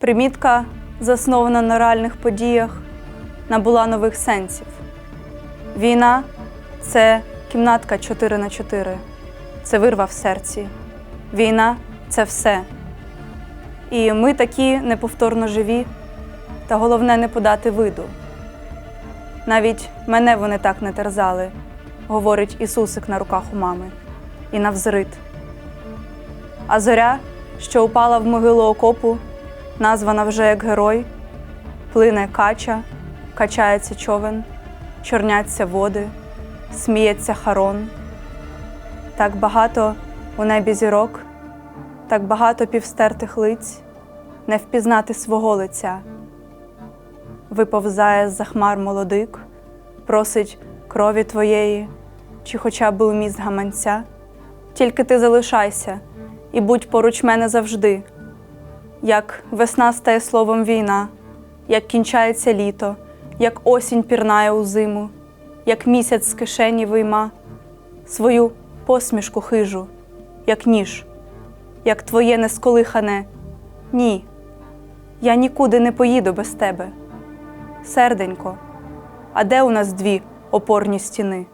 Примітка, заснована на реальних подіях, набула нових сенсів. Війна це кімнатка 4 на 4 це вирва в серці. Війна це все. І ми такі неповторно живі, та головне не подати виду. Навіть мене вони так не терзали, говорить Ісусик на руках у мами, і навзрит. А зоря, що упала в могилу окопу, названа вже як герой, плине кача, качається човен, чорняться води, сміється харон. Так багато у небі зірок, так багато півстертих лиць, не впізнати свого лиця. Виповзає з-за хмар молодик, просить крові твоєї, чи хоча б уміст гаманця. Тільки ти залишайся і будь поруч мене завжди. Як весна стає словом війна, як кінчається літо, як осінь пірнає у зиму, як місяць з кишені вийма свою посмішку хижу, як ніж, як твоє несколихане ні. Я нікуди не поїду без тебе. Серденько, а де у нас дві опорні стіни?